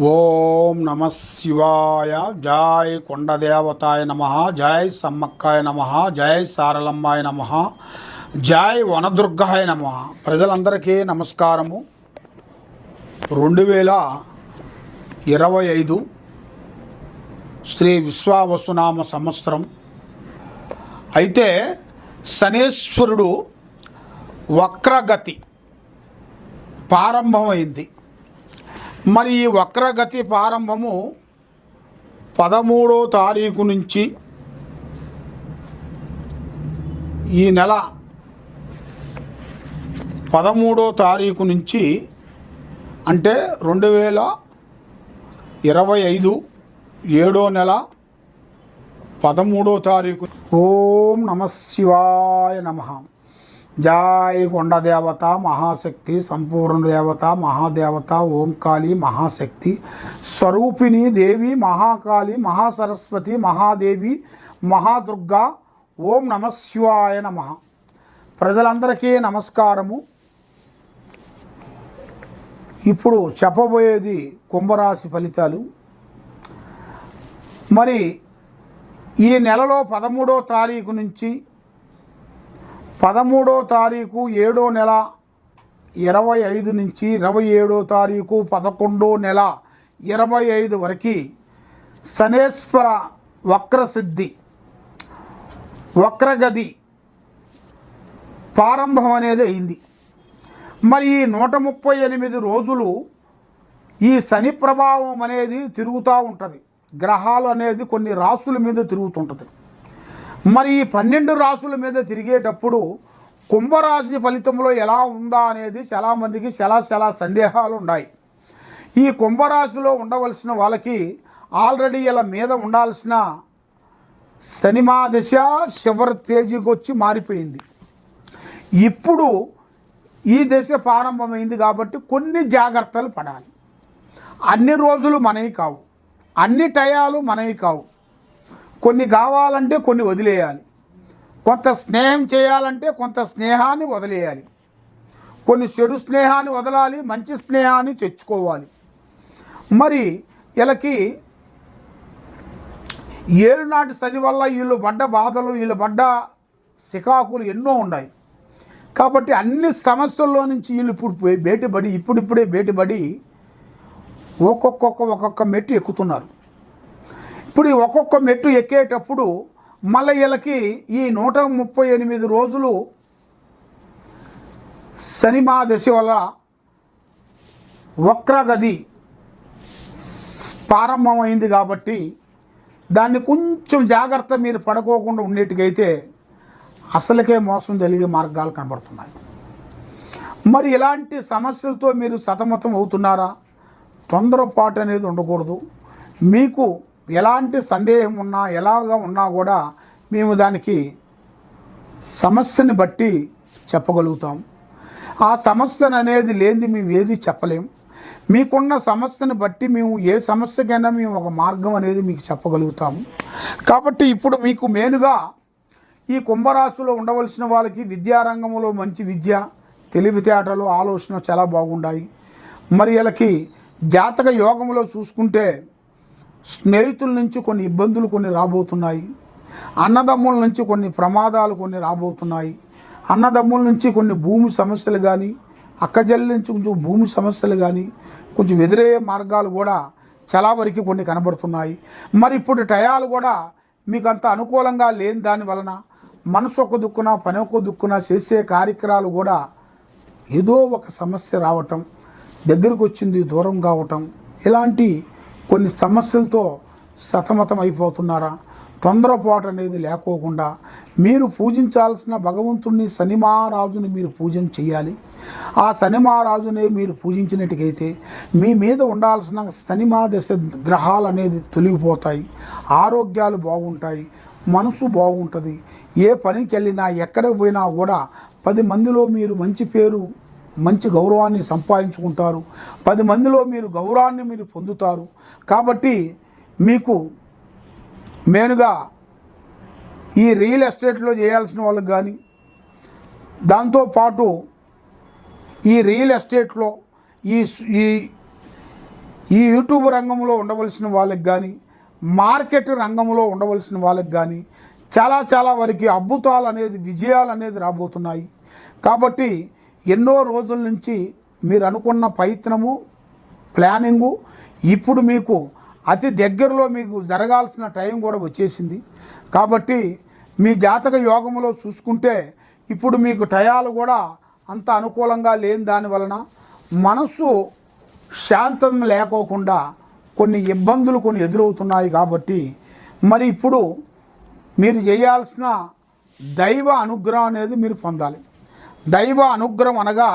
ఓం నమ శివాయ. జై కొండదేవతాయ నమ. జై సమ్మక్కాయ నమ. జై సారలమ్మాయ నమ. జై వనదుర్గాయ నమ. ప్రజలందరికీ నమస్కారము. రెండు వేల ఇరవై ఐదు శ్రీ విశ్వావసునామ సంవత్సరం. అయితే శనేశ్వరుడు వక్రగతి ప్రారంభమైంది. మరి ఈ వక్రగతి ప్రారంభము పదమూడో తారీఖు నుంచి ఈ నెల పదమూడో తారీఖు నుంచి అంటే రెండు వేల ఇరవై ఐదు ఏడో నెల పదమూడో తారీఖు. ఓం నమ శివాయ నమ. జాయ్ కొండదేవత మహాశక్తి సంపూర్ణ దేవత మహాదేవత ఓంకాళి మహాశక్తి స్వరూపిణి దేవి మహాకాళి మహాసరస్వతి మహాదేవి మహాదుర్గా ఓం నమ శివాయ నమ. ప్రజలందరికీ నమస్కారము. ఇప్పుడు చెప్పబోయేది కుంభరాశి ఫలితాలు. మరి ఈ నెలలో పదమూడో తారీఖు నుంచి పదమూడో తారీఖు ఏడో నెల ఇరవై ఐదు నుంచి ఇరవై ఏడో తారీఖు పదకొండో నెల ఇరవై ఐదు వరకు శనేశ్వర వక్రసిద్ధి వక్రగది ప్రారంభం అనేది అయింది. మరి ఈ నూట ముప్పై ఎనిమిది రోజులు ఈ శని ప్రభావం అనేది తిరుగుతూ ఉంటుంది. గ్రహాలు అనేది కొన్ని రాసుల మీద తిరుగుతుంటుంది. మరి ఈ పన్నెండు రాసుల మీద తిరిగేటప్పుడు కుంభరాశి ఫలితంలో ఎలా ఉందా అనేది చాలామందికి చాలా చాలా సందేహాలు ఉన్నాయి. ఈ కుంభరాశిలో ఉండవలసిన వాళ్ళకి ఆల్రెడీ ఇలా మీద ఉండాల్సిన శనిమాదశ శివర చివరి తేజీకి వచ్చి మారిపోయింది. ఇప్పుడు ఈ దశ ప్రారంభమైంది కాబట్టి కొన్ని జాగ్రత్తలు పడాలి. అన్ని రోజులు మనవి కావు. అన్ని టయాలు మనవి కావు. కొన్ని కావాలంటే కొన్ని వదిలేయాలి. కొంత స్నేహం చేయాలంటే కొంత స్నేహాన్ని వదిలేయాలి. కొన్ని చెడు స్నేహాన్ని వదలాలి మంచి స్నేహాన్ని తెచ్చుకోవాలి. మరి వీళ్ళకి ఏలునాటి శని వల్ల వీళ్ళు పడ్డ బాధలు వీళ్ళు పడ్డ సికాకులు ఎన్నో ఉన్నాయి. కాబట్టి అన్ని సమస్యల్లో నుంచి వీళ్ళు ఇప్పుడు బయటపడి ఇప్పుడిప్పుడే బయటపడి ఒక్కొక్కొక్క ఒక్కొక్క మెట్టు ఎక్కుతున్నారు. ఇప్పుడు ఒక్కొక్క మెట్టు ఎక్కేటప్పుడు మళ్ళీ వీళ్ళకి ఈ నూట ముప్పై ఎనిమిది రోజులు శనిమా దశ వల్ల వక్రగది ప్రారంభమైంది కాబట్టి దాన్ని కొంచెం జాగ్రత్త మీరు పడుకోకుండా ఉండేట్టుకైతే అసలుకే మోసం జరిగే మార్గాలు కనబడుతున్నాయి. మరి ఇలాంటి సమస్యలతో మీరు సతమతం అవుతున్నారా? తొందరపాటు అనేది ఉండకూడదు. మీకు ఎలాంటి సందేహం ఉన్నా ఎలాగా ఉన్నా కూడా మేము దానికి సమస్యని బట్టి చెప్పగలుగుతాం. ఆ సమస్యను అనేది లేనిది మేము ఏది చెప్పలేం. మీకున్న సమస్యను బట్టి మేము ఏ సమస్యకైనా మేము ఒక మార్గం అనేది మీకు చెప్పగలుగుతాము కాబట్టి ఇప్పుడు మీకు మెయిన్గా ఈ కుంభరాశిలో ఉండవలసిన వాళ్ళకి విద్యారంగంలో మంచి విద్య తెలివితేటలు ఆలోచన చాలా బాగుండాయి. మరి వీళ్ళకి జాతక యోగంలో చూసుకుంటే స్నేహితుల నుంచి కొన్ని ఇబ్బందులు కొన్ని రాబోతున్నాయి. అన్నదమ్ముల నుంచి కొన్ని ప్రమాదాలు కొన్ని రాబోతున్నాయి. అన్నదమ్ముల నుంచి కొన్ని భూమి సమస్యలు కానీ అక్కజల్లి నుంచి కొంచెం భూమి సమస్యలు కానీ కొంచెం ఎదురయ్యే మార్గాలు కూడా చాలా వరకు కొన్ని కనబడుతున్నాయి. మరి ఇప్పుడు టయాలు కూడా మీకు అంత అనుకూలంగా లేని దాని వలన మనసు ఒక దుక్కున పని ఒక దుక్కున చేసే కార్యక్రమాలు కూడా ఏదో ఒక సమస్య రావటం దగ్గరకు వచ్చింది దూరం కావటం ఇలాంటి కొన్ని సమస్యలతో సతమతం అయిపోతున్నారా తొందరపాటు అనేది లేకోకుండా మీరు పూజించాల్సిన భగవంతుణ్ణి శనిమారాజుని మీరు పూజన చేయాలి ఆ శనిమారాజుని మీరు పూజించినట్టుకైతే మీ మీద ఉండాల్సిన శనిమా దశ గ్రహాలు అనేది తొలగిపోతాయి. ఆరోగ్యాలు బాగుంటాయి. మనసు బాగుంటుంది. ఏ పనికి వెళ్ళినా ఎక్కడ పోయినా కూడా పది మందిలో మీరు మంచి పేరు మంచి గౌరవాన్ని సంపాదించుకుంటారు. పది మందిలో మీరు గౌరవాన్ని మీరు పొందుతారు. కాబట్టి మీకు మెయిన్గా ఈ రియల్ ఎస్టేట్లో చేయాల్సిన వాళ్ళకి కానీ దాంతోపాటు ఈ రియల్ ఎస్టేట్లో ఈ ఈ ఈ యూట్యూబ్ రంగంలో ఉండవలసిన వాళ్ళకి కానీ మార్కెట్ రంగంలో ఉండవలసిన వాళ్ళకి కానీ చాలా చాలా వారికి అద్భుతాలు అనేది విజయాలు అనేది రాబోతున్నాయి. కాబట్టి ఎన్నో రోజుల నుంచి మీరు అనుకున్న ప్రయత్నము ప్లానింగు ఇప్పుడు మీకు అతి దగ్గరలో మీకు జరగాల్సిన టైం కూడా వచ్చేసింది. కాబట్టి మీ జాతక యోగంలో చూసుకుంటే ఇప్పుడు మీకు టయాలు కూడా అంత అనుకూలంగా లేని దాని వలన మనసు శాంతం లేకోకుండా కొన్ని ఇబ్బందులు కొన్ని ఎదురవుతున్నాయి కాబట్టి మరి ఇప్పుడు మీరు చేయాల్సిన దైవ అనుగ్రహం అనేది మీరు పొందాలి. దైవ అనుగ్రహం అనగా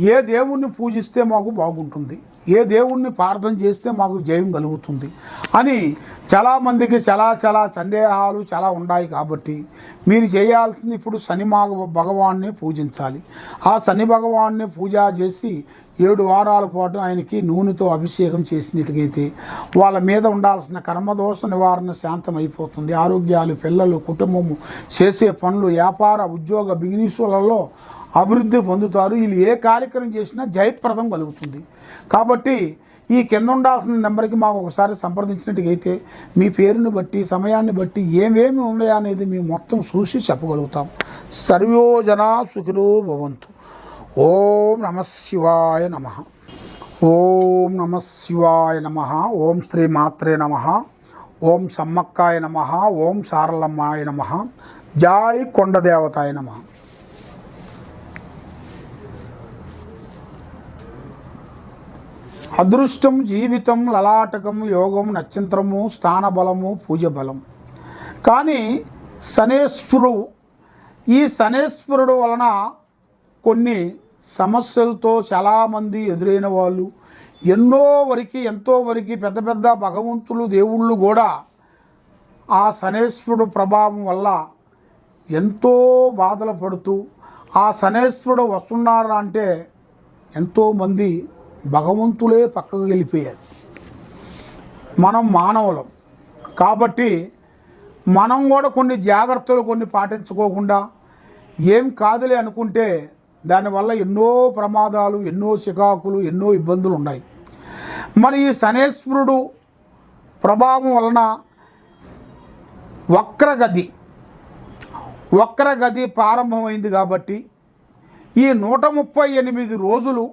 ఏ దేవుణ్ణి పూజిస్తే మాకు బాగుంటుంది. ఏ దేవుణ్ణి ప్రార్థన చేస్తే మాకు జయం కలుగుతుంది అని చాలామందికి చాలా చాలా సందేహాలు చాలా ఉన్నాయి కాబట్టి మీరు చేయాల్సింది ఇప్పుడు శని మాగ- భగవాన్ని పూజించాలి. ఆ శని భగవాన్ని పూజ చేసి ఏడు వారాల పాటు ఆయనకి నూనెతో అభిషేకం చేసినట్లయితే వాళ్ళ మీద ఉండాల్సిన కర్మదోష నివారణ శాంతం అయిపోతుంది ఆరోగ్యాలు పిల్లలు కుటుంబము చేసే పనులు వ్యాపార ఉద్యోగ బిజినెస్లలో అభివృద్ధి పొందుతారు. వీళ్ళు ఏ కార్యక్రమం చేసినా జయప్రదం కలుగుతుంది. కాబట్టి ఈ కింద ఉండాల్సిన నెంబర్కి మాకు ఒకసారి సంప్రదించినట్టుగైతే మీ పేరుని బట్టి సమయాన్ని బట్టి ఏమేమి ఉన్నాయా అనేది మేము మొత్తం చూసి చెప్పగలుగుతాం. సర్వో జనా భవంతు. ఓం నమ శివాయ నమ. ఓం నమ శివాయ నమ. ఓం శ్రీ మాత్రే నమ. ఓం సమ్మక్కాయ నమ. ఓం సారలమ్మాయ నమ. జాయ్ కొండదేవతాయ నమ. అదృష్టం జీవితం లలాటకం యోగం నక్షత్రము స్థానబలము పూజ బలం కానీ శనేశ్వరుడు ఈ శనేశ్వరుడు వలన కొన్ని సమస్యలతో చాలామంది ఎదురైన వాళ్ళు ఎన్నో వరకు ఎంతో వరకు పెద్ద పెద్ద భగవంతులు దేవుళ్ళు కూడా ఆ శనేశ్వరుడు ప్రభావం వల్ల ఎంతో బాధలు పడుతూ ఆ శనేశ్వరుడు వస్తున్నారా అంటే ఎంతోమంది భగవంతులే పక్కకు వెళ్ళిపోయారు. మనం మానవులం. కాబట్టి మనం కూడా కొన్ని జాగ్రత్తలు కొన్ని పాటించుకోకుండా ఏం కాదులే అనుకుంటే దానివల్ల ఎన్నో ప్రమాదాలు ఎన్నో చికాకులు ఎన్నో ఇబ్బందులు ఉన్నాయి. మరి ఈ శనేశ్వరుడు ప్రభావం వలన వక్రగతి వక్రగతి ప్రారంభమైంది కాబట్టి ఈ నూట ముప్పై ఎనిమిది రోజులు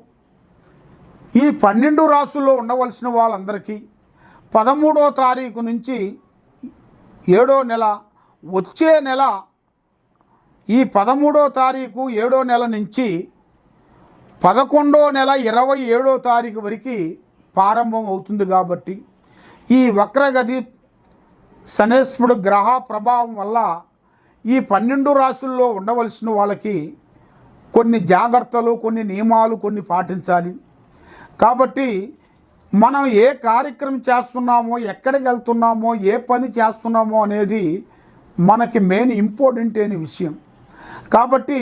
ఈ పన్నెండు రాసుల్లో ఉండవలసిన వాళ్ళందరికీ పదమూడో తారీఖు నుంచి ఏడో నెల వచ్చే నెల ఈ పదమూడో తారీఖు ఏడో నెల నుంచి పదకొండో నెల ఇరవై ఏడో తారీఖు వరకు ప్రారంభం అవుతుంది కాబట్టి ఈ వక్రగతి శనేశ్వరుడు గ్రహ ప్రభావం వల్ల ఈ పన్నెండు రాసుల్లో ఉండవలసిన వాళ్ళకి కొన్ని జాగ్రత్తలు కొన్ని నియమాలు కొన్ని పాటించాలి. కాబట్టి మనం ఏ కార్యక్రమం చేస్తున్నామో ఎక్కడికి వెళ్తున్నామో ఏ పని చేస్తున్నామో అనేది మనకి మెయిన్ ఇంపార్టెంట్ అయిన విషయం. కాబట్టి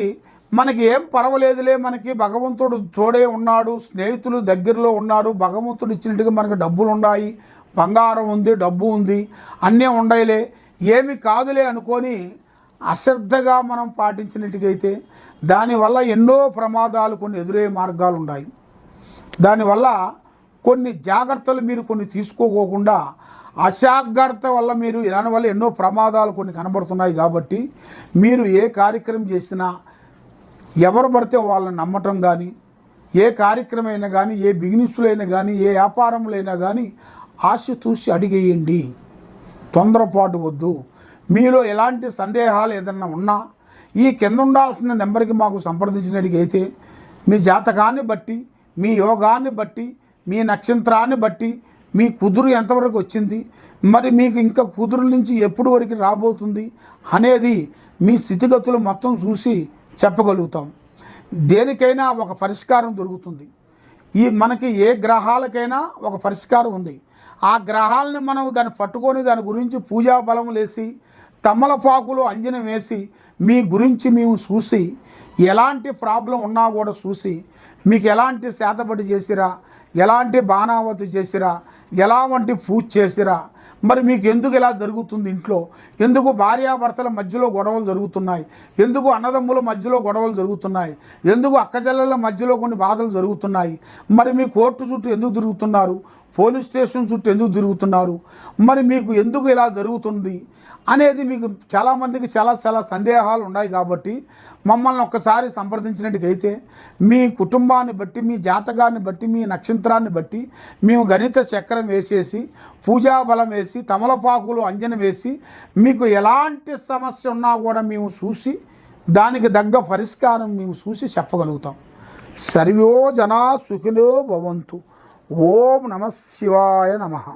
మనకి ఏం పర్వాలేదులే మనకి భగవంతుడు తోడే ఉన్నాడు స్నేహితులు దగ్గరలో ఉన్నాడు భగవంతుడు ఇచ్చినట్టుగా మనకి డబ్బులు ఉన్నాయి బంగారం ఉంది డబ్బు ఉంది అన్నీ ఉండయిలే ఏమి కాదులే అనుకొని అశ్రద్ధగా మనం పాటించినట్టుగైతే దానివల్ల ఎన్నో ప్రమాదాలు కొన్ని ఎదురయ్యే మార్గాలు ఉన్నాయి. దానివల్ల కొన్ని జాగ్రత్తలు మీరు కొన్ని తీసుకోకోకుండా అజాగ్రత్త వల్ల మీరు దానివల్ల ఎన్నో ప్రమాదాలు కొన్ని కనబడుతున్నాయి కాబట్టి మీరు ఏ కార్యక్రమం చేసినా ఎవరు పడితే వాళ్ళని నమ్మటం కానీ ఏ కార్యక్రమం అయినా కానీ ఏ బిజినెస్లైనా కానీ ఏ వ్యాపారంలో కానీ ఆశ చూసి అడిగేయండి. తొందరపాటు వద్దు. మీలో ఎలాంటి సందేహాలు ఏదన్నా ఉన్నా ఈ కింద ఉండాల్సిన నెంబర్కి మాకు సంప్రదించినట్టుగైతే మీ జాతకాన్ని బట్టి మీ యోగాన్ని బట్టి మీ నక్షత్రాన్ని బట్టి మీ కుదురు ఎంతవరకు వచ్చింది మరి మీకు ఇంకా కుదురు నుంచి ఎప్పుడు వరకు రాబోతుంది అనేది మీ స్థితిగతులు మొత్తం చూసి చెప్పగలుగుతాం. దేనికైనా ఒక పరిష్కారం దొరుకుతుంది. ఈ మనకి ఏ గ్రహాలకైనా ఒక పరిష్కారం ఉంది. ఆ గ్రహాలని మనం దాన్ని పట్టుకొని దాని గురించి పూజా బలం లేసి తమలపాకులు అంజనం వేసి మీ గురించి మేము చూసి ఎలాంటి ప్రాబ్లం ఉన్నా కూడా చూసి మీకు ఎలాంటి శాతపడి చేసిరా? ఎలాంటి బాణావతి చేసిరా? ఎలా వంటి పూజ చేసిరా? మరి మీకు ఎందుకు ఇలా జరుగుతుంది ఇంట్లో? ఎందుకు భార్యాభర్తల మధ్యలో గొడవలు జరుగుతున్నాయి? ఎందుకు అన్నదమ్ముల మధ్యలో గొడవలు జరుగుతున్నాయి? ఎందుకు అక్కచెల్లెల మధ్యలో కొన్ని బాధలు జరుగుతున్నాయి? మరి మీ కోర్టు చుట్టూ ఎందుకు తిరుగుతున్నారు? పోలీస్ స్టేషన్ చుట్టూ ఎందుకు తిరుగుతున్నారు? మరి మీకు ఎందుకు ఇలా జరుగుతుంది? అనేది మీకు చాలామందికి చాలా చాలా సందేహాలు ఉన్నాయి కాబట్టి మమ్మల్ని ఒక్కసారి సంప్రదించినట్టుకైతే మీ కుటుంబాన్ని బట్టి మీ జాతకాన్ని బట్టి మీ నక్షత్రాన్ని బట్టి మేము గణిత చక్రం వేసేసి పూజా బలం వేసి తమలపాకులు అంజన వేసి మీకు ఎలాంటి సమస్య ఉన్నా కూడా మేము చూసి దానికి తగ్గ పరిష్కారం మేము చూసి చెప్పగలుగుతాం. సర్వో జనా సుఖినో భవంతు. ఓం నమ శివాయ నమః.